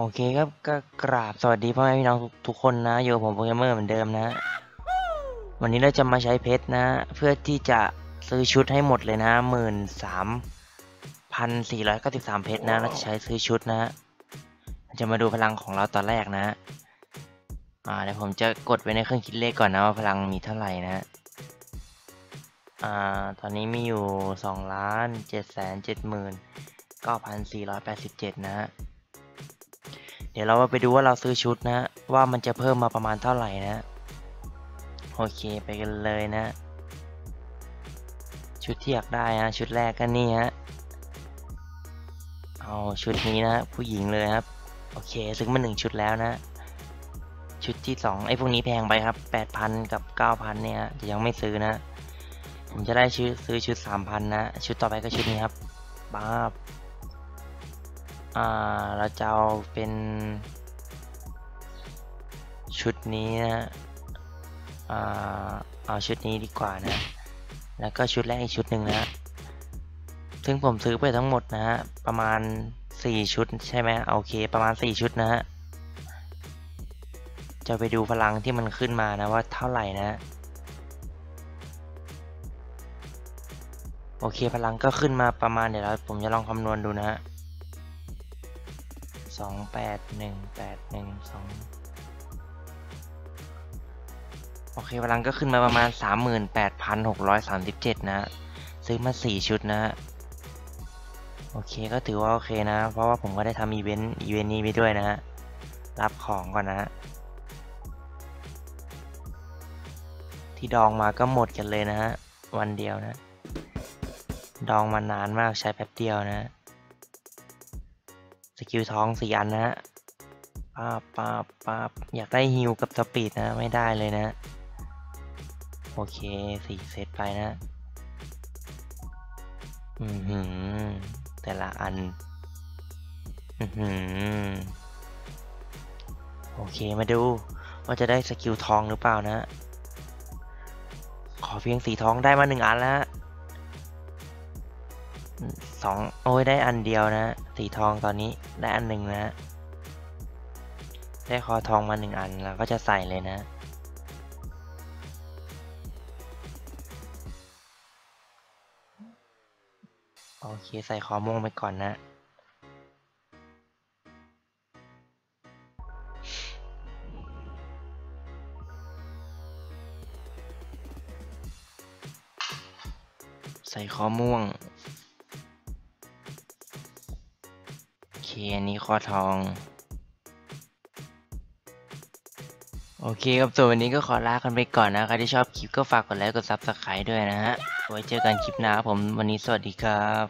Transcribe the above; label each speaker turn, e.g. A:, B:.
A: โอเคครับก็กราบสวัสดีพ่อแม่พี่น้องทุกคนนะอยู่กับผมโปรแกรมเมอร์เหมือนเดิมนะ วันนี้เราจะมาใช้เพชรนะ เพื่อที่จะซื้อชุดให้หมดเลยนะหมื่นสามพันสี่ร้อยเก้าสิบสามเพชรนะเราจะใช้ซื้อชุดนะเราจะมาดูพลังของเราตอนแรกนะอ่าเดี๋ยวผมจะกดไว้ในเครื่องคิดเลขก่อนนะว่าพลังมีเท่าไหร่นะอ่าตอนนี้มีอยู่สองล้านเจ็ดแสนเจ็ดหมื่นเก้าพันสี่ร้อยแปดสิบเจ็ดนะฮะ ดี๋ยวเราไปดูว่าเราซื้อชุดนะ ว่ามันจะเพิ่มมาประมาณเท่าไหร่นะ โอเคไปกันเลยนะ ชุดที่อยากได้นะชุดแรกก็นี่ฮะเอาชุดนี้นะผู้หญิงเลยครับ โอเคซื้อมาหนึ่งชุดแล้วนะชุดที่สองไอ้พวกนี้แพงไปครับแปดพันกับเก้าพันเนี่ยจะยังไม่ซื้อนะ ผมจะได้ซื้อชุดสามพันนะ ชุดต่อไปก็ชุดนี้ครับบ้า อ่าเราจะเอาเป็นชุดนี้นะอ่าเอาชุดนี้ดีกว่านะ แล้วก็ชุดแรกอีกชุดหนึ่งนะซึ่งผมซื้อไปทั้งหมดนะฮะ ประมาณสี่ชุดใช่ไหมโอเค ประมาณสี่ชุดนะฮะ จะไปดูพลังที่มันขึ้นมานะว่าเท่าไหร่นะ โอเคพลังก็ขึ้นมาประมาณเดี๋ยวเราผมจะลองคำนวณดูนะฮะ สองแปดหนึ่งแปดหนึ่งสองโอเคพลังก็ขึ้นมาประมาณสามหมื่นแปดพันหกร้อยสามสิบเจ็ดนะ ซื้อมาสี่ชุดนะ โอเคก็ถือว่าโอเคนะ เพราะว่าผมก็ได้ทำอีเวนต์อีเวนต์นี้ไปด้วยนะฮะ รับของก่อนนะฮะ ที่ดองมาก็หมดกันเลยนะฮะ วันเดียวนะ ดองมานานมากใช้แป๊บเดียวนะ สกิลทองสี่อันนะฮะป้าป้าป้าอยากได้ฮิวกับสปีดนะ ไม่ได้เลยนะ โอเคสี่เซตไปนะ อือหือ แต่ละอัน อือหือ โอเคมาดู ว่าจะได้สกิลทองหรือเปล่านะ ขอเพียงสีทองได้มาหนึ่งอันแล้ว สองโอ้ยได้อันเดียวนะ สีทองตอนนี้ได้อันหนึ่งนะ ได้คอทองมาหนึ่งอันแล้วก็จะใส่เลยนะ โอเคใส่คอม่วงไปก่อนนะใส่คอม่วง อเคอันนี้คอทอง โอเคครับส่วนวันนี้ก็ขอลากันไปก่อนนะใครที่ชอบคลิปก็ฝากกดไลค์กดซับสไครต์ด้วยนะฮะ ไว้เจอกันคลิปหน้าผมวันนี้สวัสดีครับ